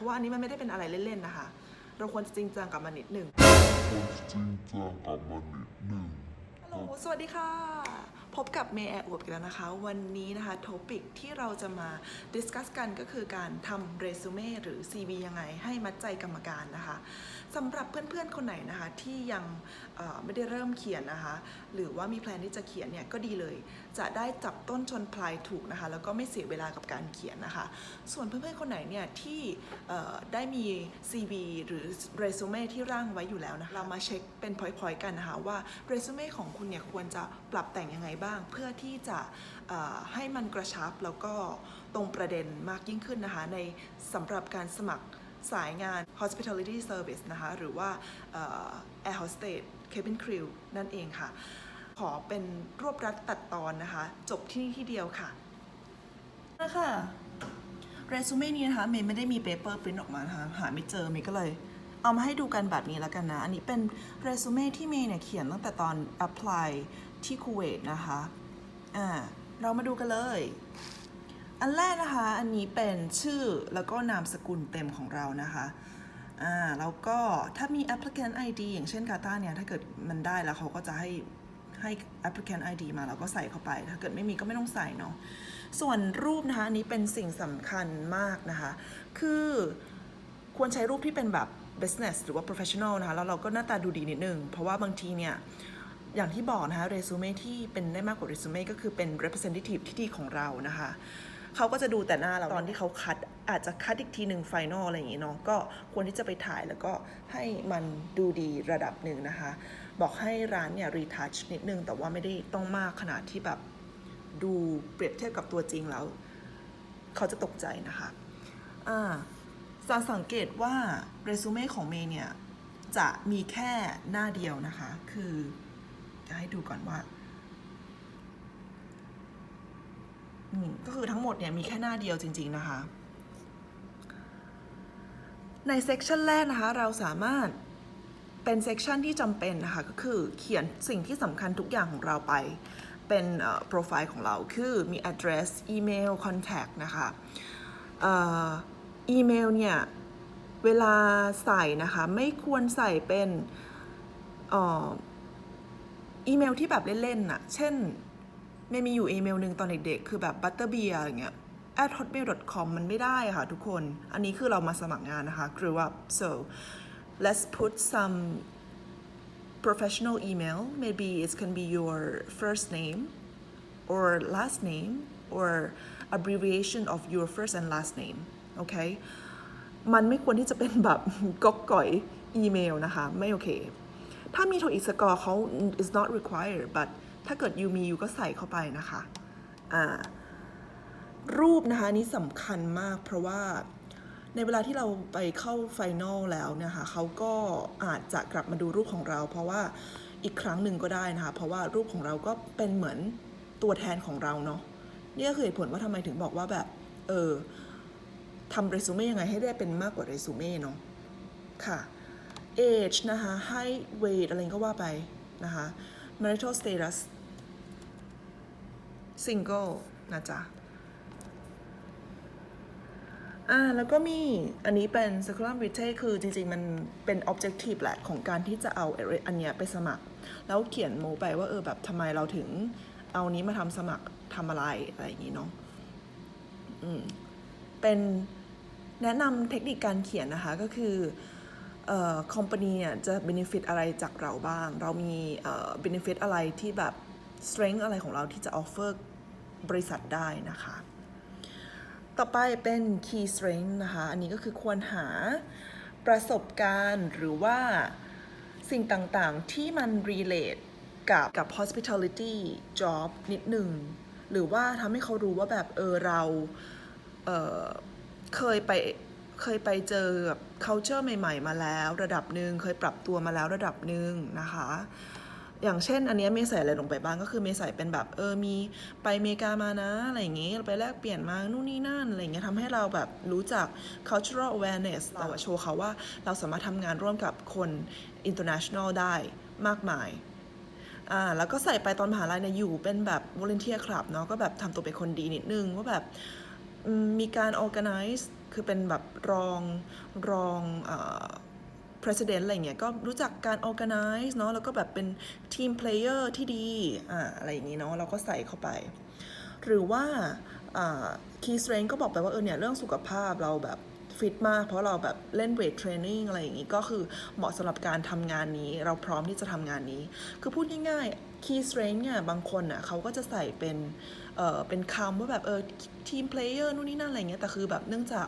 ราะว่าอันนี้มันไม่ได้เป็นอะไรเล่นๆนะคะ เราควรจะจริงจังกับมันนิดหนึ่ง ควรจริงจังกับมันนิดหนึ่ง ฮัลโหล สวัสดีค่ะ พบกับเมย์แอร์อวบกันแล้วนะคะ วันนี้นะคะโทปิกที่เราจะมาดิสคัสกันก็คือการทำเรซูเม่หรือ CV ยังไงให้มัดใจกรรมการนะคะสำหรับเพื่อนๆคนไหนนะคะที่ยังไม่ได้เริ่มเขียนนะคะ หรือว่ามีแพลนที่จะเขียนเนี่ยก็ดีเลย จะได้จับต้นชนปลายถูกนะคะ แล้วก็ไม่เสียเวลากับการเขียนนะคะ ส่วนเพื่อนๆคนไหนเนี่ยที่ได้มี CV หรือเรซูเม่ที่ร่างไว้อยู่แล้วนะคะเรามาเช็คเป็นพอยต์ๆกันนะคะว่าเรซูเม่ของคุณเนี่ยควรจะปรับแต่งยังไงบ้างเพื่อที่จะให้มันกระชับแล้วก็ตรงประเด็นมากยิ่งขึ้นนะคะในสำหรับการสมัครสายงาน hospitality service นะคะ หรือว่า air hostess cabin crew นั่นเองค่ะ ขอเป็นรวบรัดตัดตอนนะคะ จบที่นี่ที่เดียวค่ะนะคะเรซูเม่นี้นะคะเมย์ไม่ได้มีเปเปอร์ปริ้นออกมานะคะหาไม่เจอเมย์ก็เลย เอามาให้ดูกันแบบนี้แล้วกันนะ อันนี้เป็นเรซูเม่ที่เมย์เนี่ยเขียนตั้งแต่ตอน apply ที่คูเวตนะคะอ่าเรามาดูกันเลย อันแรกนะคะ อันนี้เป็นชื่อแล้วก็นามสกุลเต็มของเรานะคะอ่าแล้วก็ถ้ามี applicant ID อย่างเช่นกาตาเนี่ย ถ้าเกิดมันได้แล้วเขาก็จะให้ให้ applicant ID มาเราก็ใส่เข้าไป ถ้าเกิดไม่มีก็ไม่ต้องใส่เนาะ ส่วนรูปนะคะ อันนี้เป็นสิ่งสำคัญมากนะคะ คือควรใช้รูปที่เป็นแบบ business หรือว่า professional นะคะ แล้วเราก็หน้าตาดูดีนิดนึง เพราะว่าบางทีเนี่ย อย่างที่บอกนะคะเรซูเม่ที่เป็นได้มากกว่าเรซูเม่ก็คือเป็น representative ที่ดีของเรานะคะเขาก็จะดูแต่หน้าเราตอนที่เขาคัดอาจจะคัดอีกทีหนึ่งไฟนอลอะไรอย่างงี้เนาะก็ควรที่จะไปถ่ายแล้วก็ให้มันดูดีระดับหนึ่งนะคะ บอกให้ร้านเนี่ยรีทัชนิดนึง แต่ว่าไม่ได้ต้องมากขนาดที่แบบดูเปรียบเทียบกับตัวจริงแล้ว เขาจะตกใจนะคะอ่าจะสังเกตว่าเรซูเม่ของเมย์เนี่ย จะมีแค่หน้าเดียวนะคะ คือ จะให้ดูก่อนว่าก็คือทั้งหมดเนี่ยมีแค่หน้าเดียวจริง ๆ นะคะ ในเซกชันแรกนะคะ เราสามารถเป็นเซกชันที่จำเป็นนะคะ ก็คือเขียนสิ่งที่สำคัญทุกอย่างของเราไป เป็นโปรไฟล์ของเราคือมี address อีเมล contact นะคะอีเมลเนี่ย เวลาใส่นะคะ ไม่ควรใส่เป็นเอ่อ อีเมลที่แบบเล่นๆน่ะ เช่นไม่มีอยู่อีเมลหนึ่งตอนเด็กๆ คือแบบ butterbeer อย่างเงี้ย at hotmail.com มันไม่ได้ค่ะทุกคน อันนี้คือเรามาสมัครงานนะคะ grew up so let's put some professional email maybe it can be your first name or last name or abbreviation of your first and last name okay มันไม่ควรที่จะเป็นแบบก๊อกก่อยอีเมลนะคะ ไม่โอเค ถ้ามีโทอีสกอร์เขา is not required but ถ้าเกิดยูมียูก็ใส่เข้าไปนะคะอ่ารูปนะคะนนี้สำคัญมากเพราะว่าในเวลาที่เราไปเข้าไฟนอลแล้วเนี่ยค่ะเขาก็อาจจะกลับมาดูรูปของเรา เพราะว่าอีกครั้งหนึ่งก็ได้นะคะ เพราะว่ารูปของเราก็เป็นเหมือนตัวแทนของเราเนาะนี่ก็คือเหตุผลว่าทำไมถึงบอกว่าแบบ เออทำเรซูเม่ยังไงให้ได้เป็นมากกว่าเรซูเม่เนาะค่ะ age นะคะ height weight อะไรก็ว่าไปนะคะ marital status single นะจ๊ะอ่าแล้วก็มีอันนี้เป็น circular vitae คือจริง ๆ มันเป็น objective แหละ ของการที่จะเอาอันเนี้ยไปสมัคร แล้วเขียนโมไปว่าเออแบบทำไมเราถึงเอานี้มาทำสมัครทำอะไร อะไรอย่างนี้เนาะอืมเป็นแนะนำเทคนิคการเขียนนะคะก็คือ คอมพานีเนี่ยจะ benefit อะไรจากเราบ้าง เรามีเอ่อ benefit อะไรที่แบบ strength อะไรของเราที่จะ offer บริษัทได้นะคะ ต่อไปเป็น key strength นะคะ อันนี้ก็คือควรหาประสบการณ์หรือว่าสิ่งต่างๆ ที่มัน relate กับกับ hospitality job นิดหนึ่ง หรือว่าทำให้เขารู้ว่าแบบ เออ เราเออเคยไป เคยไปเจอแบบ culture ใหม่ ๆ มาแล้ว ระดับหนึ่งเคยปรับตัวมาแล้วระดับหนึ่งนะคะ อย่างเช่น อันนี้เมย์ใส่อะไรลงไปบ้างก็คือเมย์ใส่เป็นแบบเออมีไปอเมริกามานะอะไรอย่างงี้ไปแลกเปลี่ยนมานู่นนี่นั่นอะไรอย่างเงี้ยทำให้เราแบบรู้จัก cultural awareness เราโชว์เขาว่าเราสามารถทำงานร่วมกับคน international ได้มากมายอ่าแล้วก็ใส่ไปตอนมหาลัยเนี่ยอยู่เป็นแบบ volunteer club เนาะก็แบบทำตัวเป็นคนดีนิดนึงว่าแบบ มีการ organize คือเป็นแบบรองรองอ่อ president อะไรเงี้ยก็รู้จักการ organize เนาะแล้วก็แบบเป็น team player ที่ดีอ่าอะไรอย่างงี้เนาะเราก็ใส่เข้าไป หรือว่าอ่า key strength ก็บอกไปว่าเออเนี่ยเรื่องสุขภาพเราแบบฟิตมากเพราะเราแบบ เล่น weight training อะไรอย่างงี้ก็คือเหมาะสำหรับการทำงานนี้ เราพร้อมที่จะทำงานนี้ คือพูดง่ายๆ key strength เนี่ยบางคนอะเขาก็จะใส่เป็นเออเป็นคำว่าแบบเออ team player นู่นนี่นั่นอะไรเงี้ยแต่คือแบบเนื่องจาก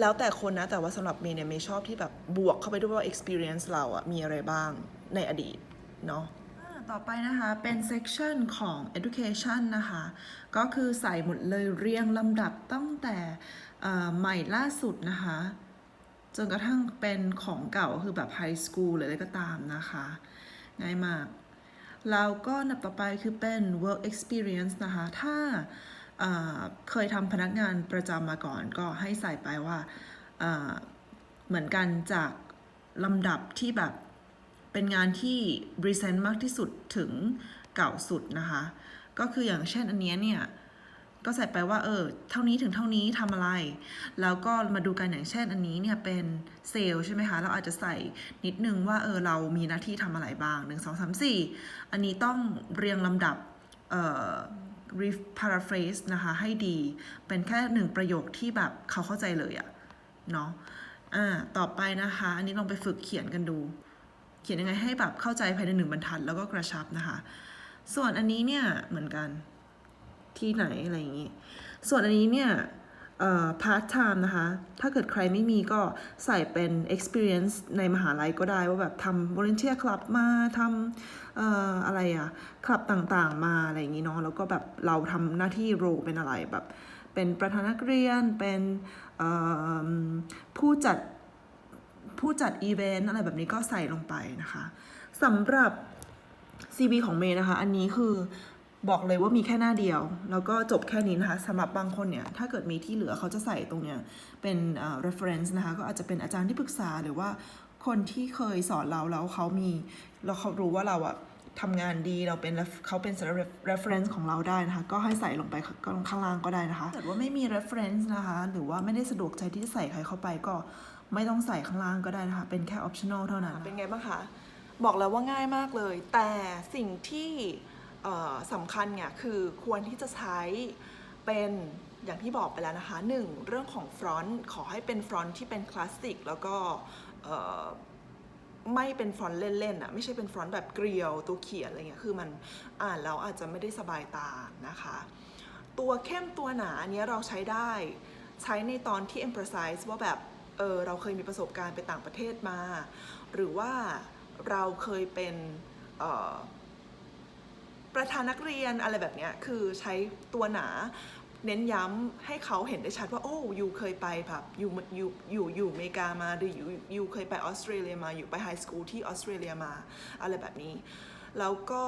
แล้วแต่คนนะ แต่ว่าสำหรับเมย์เนี่ยเมย์ชอบที่แบบบวกเข้าไปด้วยว่า experience เราอะมีอะไรบ้างในอดีตเนาะต่อไปนะคะ เป็น section ของ education นะคะ ก็คือใส่หมดเลยเรียงลำดับตั้งแต่ใหม่ล่าสุดนะคะ จนกระทั่งเป็นของเก่าคือแบบ high school หรืออะไรก็ตามนะคะ ง่ายมาก แล้วก็นับต่อไปคือเป็น work experience นะคะ ถ้าเคยทำพนักงานประจำมาก่อนก็ให้ใส่ไปว่าเหมือนกันจากลำดับที่แบบเป็นงานที่ recent มากที่สุดถึงเก่าสุดนะคะ ก็คืออย่างเช่นอันเนี้ยเนี่ย ก็ใส่ไปว่าเออเท่านี้ถึงเท่านี้ทำอะไร แล้วก็มาดูกันอย่างเช่นอันนี้เนี่ยเป็นเซลล์ใช่ไหมคะ เราอาจจะใส่นิดนึงว่าเออเรามีหน้าที่ทำอะไรบ้างหนึ่งสองสามสี่อันนี้ต้องเรียงลำดับเอ่อ re- paraphrase นะคะ ให้ดีเป็นแค่หนึ่งประโยคที่แบบเขาเข้าใจเลยอะเนาะอ่าต่อไปนะคะ อันนี้ลองไปฝึกเขียนกันดู เขียนยังไงให้แบบเข้าใจภายในหนึ่งบรรทัดแล้วก็กระชับนะคะ ส่วนอันนี้เนี่ยเหมือนกัน ที่ไหนอะไรอย่างนี้ ส่วนอันนี้เนี่ยเอ่อ part time นะคะ ถ้าเกิดใครไม่มีก็ใส่เป็น experience ในมหาลัยก็ได้ว่าแบบทำ volunteer club มาทำเอ่ออะไรอะคลับต่างๆมาอะไรอย่างนี้เนาะ แล้วก็แบบเราทำหน้าที่โรเป็นอะไรแบบ เป็นประธานนักเรียน เป็นเอ่อผู้จัดผู้จัดอีเวนต์อะไรแบบนี้ก็ใส่ลงไปนะคะสำหรับ CV ของเมย์นะคะ อันนี้คือ บอกเลยว่ามีแค่หน้าเดียว แล้วก็จบแค่นี้นะคะสำหรับบางคนเนี่ย ถ้าเกิดมีที่เหลือเขาจะใส่ตรงเนี้ยเป็น reference นะคะ ก็อาจจะเป็นอาจารย์ที่ปรึกษาหรือว่าคนที่เคยสอนเราแล้วเขามีแล้วเขารู้ว่าเราอะทำงานดีเราเป็นเขาเป็น reference ของเราได้นะคะ ก็ให้ใส่ลงไปข้างล่างก็ได้นะคะถ้าว่าไม่มี reference นะคะ หรือว่าไม่ได้สะดวกใจที่จะใส่ใครเข้าไปก็ไม่ต้องใส่ข้างล่างก็ได้นะคะ เป็นแค่ optional เท่านั้น เป็นไงบ้างคะ บอกแล้วว่าง่ายมากเลย แต่สิ่งที่ สำคัญเนี่ยคือควรที่จะใช้เป็นอย่างที่บอกไปแล้วนะคะหนึ่งเรื่องของฟรอนต์ขอให้เป็นฟรอนต์ที่เป็นคลาสสิกแล้วก็ไม่เป็นฟรอนต์เล่นๆอะไม่ใช่เป็นฟรอนต์แบบเกลียวตัวเขียนอะไรเงี้ยคือมันอ่านแล้วอาจจะไม่ได้สบายตานะคะ ตัวเข้มตัวหนาอันนี้เราใช้ได้ใช้ในตอนที่ emphasize ว่าแบบเออเราเคยมีประสบการณ์ไปต่างประเทศมา หรือว่าเราเคยเป็นเประธานนักเรียนอะไรแบบนี้คือใช้ตัวหนา เน้นย้ำให้เขาเห็นได้ชัดว่า โอ้ยูเคยไปแบบยูยูอยู่อยู่อเมริกามาหรือยูยูเคยไปออสเตรเลียมาอยู่ไปไฮสคูลที่ออสเตรเลียมาอะไรแบบนี้ แล้วก็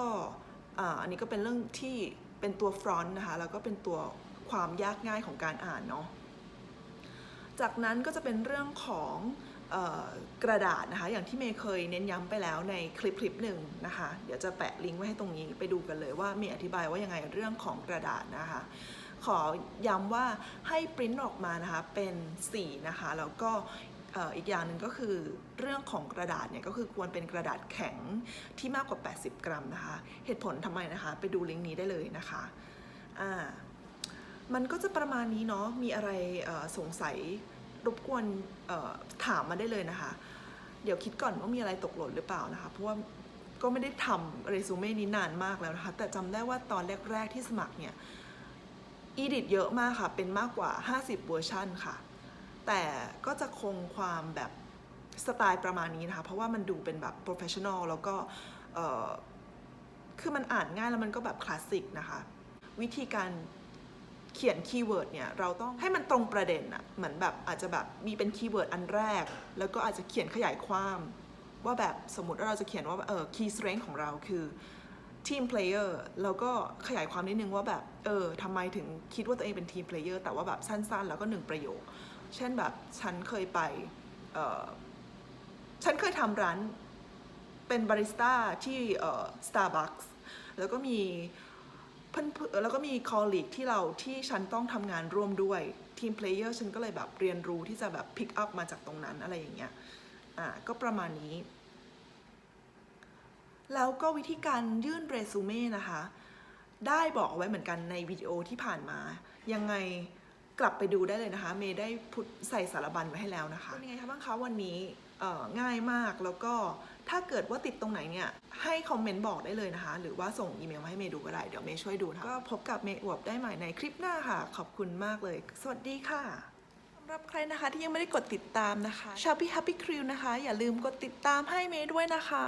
อ่าอันนี้ก็เป็นเรื่องที่เป็นตัวฟรอนต์นะคะแล้วก็เป็นตัวความยากง่ายของการอ่านเนาะจากนั้นก็จะเป็นเรื่องของ กระดาษนะคะ อย่างที่เมย์เคยเน้นย้ำไปแล้วในคลิปคลิปหนึ่งนะคะ เดี๋ยวจะแปะลิงก์ไว้ให้ตรงนี้ไปดูกันเลยว่าเมย์อธิบายว่ายังไงเรื่องของกระดาษนะคะ ขอย้ำว่าให้ปริ้นออกมานะคะเป็นสีนะคะแล้วก็อีกอย่างหนึ่งก็คือเรื่องของกระดาษเนี่ยก็คือควรเป็นกระดาษแข็งที่มากกว่า 80 กรัมนะคะ เหตุผลทำไมนะคะ ไปดูลิงก์นี้ได้เลยนะคะอ่ามันก็จะประมาณนี้เนาะมีอะไรสงสัย รบกวนถามมาได้เลยนะคะ เดี๋ยวคิดก่อนว่ามีอะไรตกหล่นหรือเปล่านะคะ เพราะว่าก็ไม่ได้ทำเรซูเม่นี้นานมากแล้วนะคะ แต่จำได้ว่าตอนแรก ๆ ที่สมัครเนี่ยอีดิทเยอะมากค่ะ เป็นมากกว่า 50 เวอร์ชันค่ะ แต่ก็จะคงความแบบสไตล์ประมาณนี้นะคะ เพราะว่ามันดูเป็นแบบโปรเฟชชั่นอลแล้วก็คือมันอ่านง่ายแล้วมันก็แบบคลาสสิกนะคะ วิธีการ เขียนคีย์เวิร์ดเนี่ยเราต้องให้มันตรงประเด็นอะเหมือนแบบอาจจะแบบมีเป็นคีย์เวิร์ดอันแรก แล้วก็อาจจะเขียนขยายความว่าแบบสมมติว่าเราจะเขียนว่าเออ key strength ของเราคือทีมเพลเยอร์แล้วก็ขยายความนิดนึงว่าแบบเออทำไมถึงคิดว่าตัวเองเป็นทีมเพลเยอร์แต่ว่าแบบสั้นๆ แล้วก็หนึ่งประโยค เช่นแบบฉันเคยไปเออฉันเคยทำร้านเป็นบาริสต้าที่เอ่อ Starbucks แล้วก็มี เพื่อนแล้วก็มีคอลลีกที่เราที่ฉันต้องทำงานร่วมด้วยทีมเพลเยอร์ฉันก็เลยแบบเรียนรู้ที่จะแบบพิกอัพมาจากตรงนั้นอะไรอย่างเงี้ยอ่าก็ประมาณนี้ แล้วก็วิธีการยื่นเรซูเม่นะคะ ได้บอกเอาไว้เหมือนกันในวิดีโอที่ผ่านมา ยังไง กลับไปดูได้เลยนะคะ เมย์ได้พุทใส่สารบัญไว้ให้แล้วนะคะเป็นยังไงคะบ้างคะวันนี้เอ่อง่ายมากแล้วก็ถ้าเกิดว่าติดตรงไหนเนี่ยให้คอมเมนต์บอกได้เลยนะคะ หรือว่าส่งอีเมลมาให้เมย์ดูก็ได้เดี๋ยวเมย์ช่วยดูนะคะก็พบกับเมย์อวบได้ใหม่ในคลิปหน้าค่ะ ขอบคุณมากเลย สวัสดีค่ะสำหรับใครนะคะที่ยังไม่ได้กดติดตามนะคะ Shabby Happy Crew นะคะ อย่าลืมกดติดตามให้เมย์ด้วยนะคะ